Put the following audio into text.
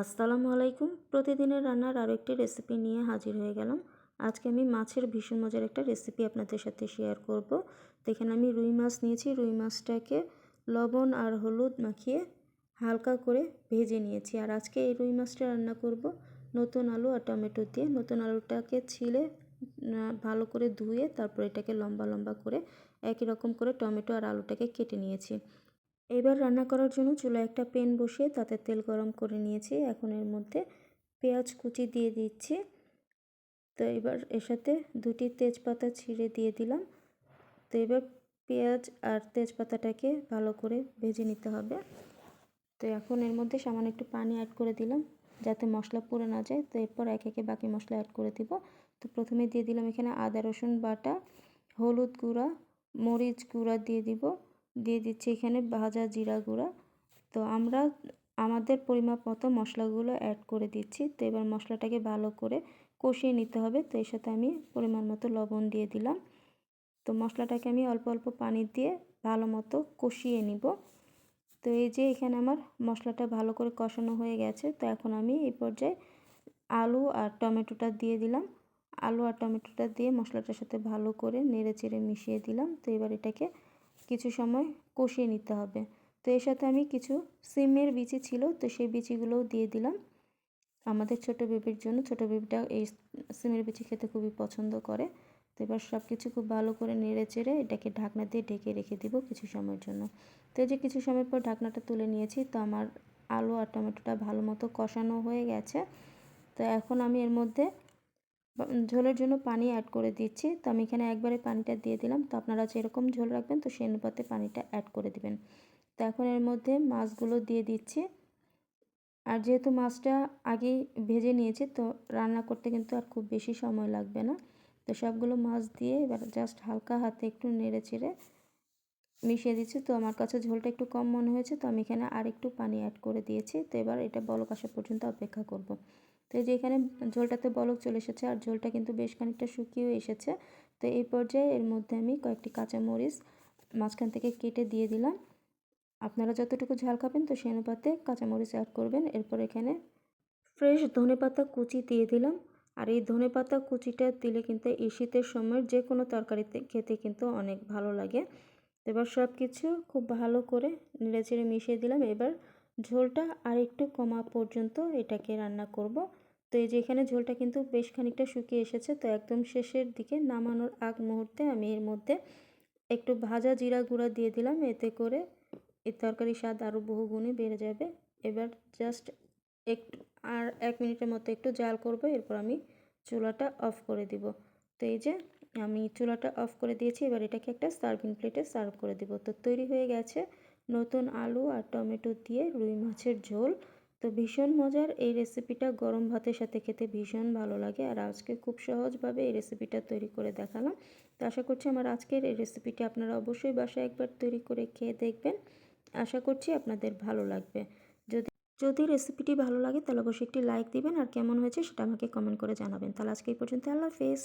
আসসালামু আলাইকুম। প্রতিদিনের রান্নার আরও একটি রেসিপি নিয়ে হাজির হয়ে গেলাম। আজকে আমি মাছের ভীষণ মজার একটা রেসিপি আপনাদের সাথে শেয়ার করব। তো এখানে আমি রুই মাছ নিয়েছি। রুই মাছটাকে লবণ আর হলুদ মাখিয়ে হালকা করে ভেজে নিয়েছি। আর আজকে এই রুই মাছটা রান্না করব নতুন আলু আর টমেটো দিয়ে। নতুন আলুটাকে ছিলে ভালো করে ধুয়ে তারপর এটাকে লম্বা লম্বা করে একই রকম করে টমেটো আর আলুটাকে কেটে নিয়েছি। এবার রান্না করার জন্য চুলায় একটা প্যান বসিয়ে তাতে তেল গরম করে নিয়েছি। এখন এর মধ্যে পেঁয়াজ কুচি দিয়ে দিচ্ছি। তো এবার এর সাথে দুটি তেজপাতা ছিঁড়ে দিয়ে দিলাম। তো এবার পেঁয়াজ আর তেজপাতাটাকে ভালো করে ভেজে নিতে হবে। তো এখন এর মধ্যে সামান্য একটু পানি অ্যাড করে দিলাম যাতে মশলা পুড়ে না যায়। তো এরপর এক একে বাকি মশলা অ্যাড করে দিব। তো প্রথমে দিয়ে দিলাম এখানে আদা রসুন বাটা, হলুদ গুঁড়া, মরিচ গুঁড়া দিয়ে দিব। দিয়ে দিচ্ছি এখানে ভাজা জিরা গুঁড়া। তো আমরা আমাদের পরিমাপ মতো মশলাগুলো অ্যাড করে দিচ্ছি। তো এবার মশলাটাকে ভালো করে কষিয়ে নিতে হবে। তো এর সাথে আমি পরিমাণ মতো লবণ দিয়ে দিলাম। তো মশলাটাকে আমি অল্প অল্প পানি দিয়ে ভালো মতো কষিয়ে নিব। তো এই যে এখানে আমার মশলাটা ভালো করে কষানো হয়ে গেছে। তো এখন আমি এই পর্যায়ে আলু আর টমেটোটা দিয়ে দিলাম। আলু আর টমেটোটা দিয়ে মশলাটার সাথে ভালো করে নেড়ে চেড়ে মিশিয়ে দিলাম। তো এবার এটাকে কিছু সময় কষিয়ে নিতে হবে। তো এর সাথে আমি কিছু সিমের বিচি ছিল, তো সেই বিচিগুলোও দিয়ে দিলাম। আমাদের ছোট বেবির জন্য, ছোট বেবিটা এই সিমের বিচি খেতে খুবই পছন্দ করে। তো এবার সব কিছু খুব ভালো করে নেড়ে চেড়ে এটাকে ঢাকনা দিয়ে ঢেকে রেখে দিব কিছু সময়ের জন্য। তো এই যে কিছু সময় পর ঢাকনাটা তুলে নিয়েছি, তো আমার আলু আর টমেটোটা ভালো মতো কষানো হয়ে গেছে। তো এখন আমি এর মধ্যে ঝোলের জন্য পানি অ্যাড করে দিচ্ছি। তো আমি এখানে একবারে পানিটা দিয়ে দিলাম। তো আপনারা যেরকম ঝোল রাখবেন, তো সেই অনুপাতে পানিটা অ্যাড করে দিবেন। তো এখন এর মধ্যে মাছগুলো দিয়ে দিচ্ছি। আর যেহেতু মাছটা আগে ভেজে নিয়েছি, তো রান্না করতে কিন্তু আর খুব বেশি সময় লাগবে না। তো সবগুলো মাছ দিয়ে এবার জাস্ট হালকা হাতে একটু নেড়ে চেড়ে মিশিয়ে দিচ্ছি। তো আমার কাছে ঝোলটা একটু কম মনে হয়েছে, তো আমি এখানে আর একটু পানি অ্যাড করে দিয়েছি। তো এবার এটা বলক আসা পর্যন্ত অপেক্ষা করব। তো এই যে এখানে ঝোলটাতে বলক চলে এসেছে আর ঝোলটা কিন্তু বেশ খানিকটা শুকিয়েও এসেছে। তো এই পর্যায়ে এর মধ্যে আমি কয়েকটি কাঁচামরিচ মাঝখান থেকে কেটে দিয়ে দিলাম। আপনারা যতটুকু ঝাল খাবেন তো সেই অনুপাতে কাঁচামরিচ অ্যাড করবেন। এরপর এখানে ফ্রেশ ধনে পাতা কুচি দিয়ে দিলাম। আর এই ধনে পাতা কুচিটা দিলে কিন্তু এই শীতের সময় যে কোনো তরকারিতে খেতে কিন্তু অনেক ভালো লাগে। এবার সব কিছু খুব ভালো করে নেড়ে চেড়ে মিশিয়ে দিলাম। এবার ঝোলটা আর একটু কমা পর্যন্ত এটাকে রান্না করব। তো এই যে এখানে ঝোলটা কিন্তু বেশ খানিকটা শুকিয়ে এসেছে, তো একদম শেষের দিকে নামানোর আগ মুহূর্তে আমি এর মধ্যে একটু ভাজা জিরা গুঁড়া দিয়ে দিলাম। এতে করে এই তরকারির স্বাদ আরও বহুগুণে বেড়ে যাবে। এবার জাস্ট একটু আর এক মিনিটের মতো একটু জাল করব, এরপর আমি চুলাটা অফ করে দিব। তো এই যে আমি চুলাটা অফ করে দিয়েছি, এবার এটাকে একটা সার্ভিং প্লেটে সার্ভ করে দিব। তো তৈরি হয়ে গেছে। নতুন আলু আর টমেটো দিয়ে রুই মাছের ঝোল। তো ভীষণ মজার। এই রেসিপিটা গরম ভাতের সাথে খেতে ভীষণ ভালো লাগে। আর আজকে খুব সহজভাবে এই রেসিপিটা তৈরি করে দেখালাম। তো আশা করছি আমার আজকের এই রেসিপিটি আপনারা অবশ্যই বাসায় একবার তৈরি করে খেয়ে দেখবেন। আশা করছি আপনাদের ভালো লাগবে। যদি যদি রেসিপিটি ভালো লাগে তাহলে অবশ্যই একটি লাইক দিবেন। আর কেমন হয়েছে সেটা আমাকে কমেন্ট করে জানাবেন। তাহলে আজকে এই পর্যন্ত। আল্লাহ হাফেজ।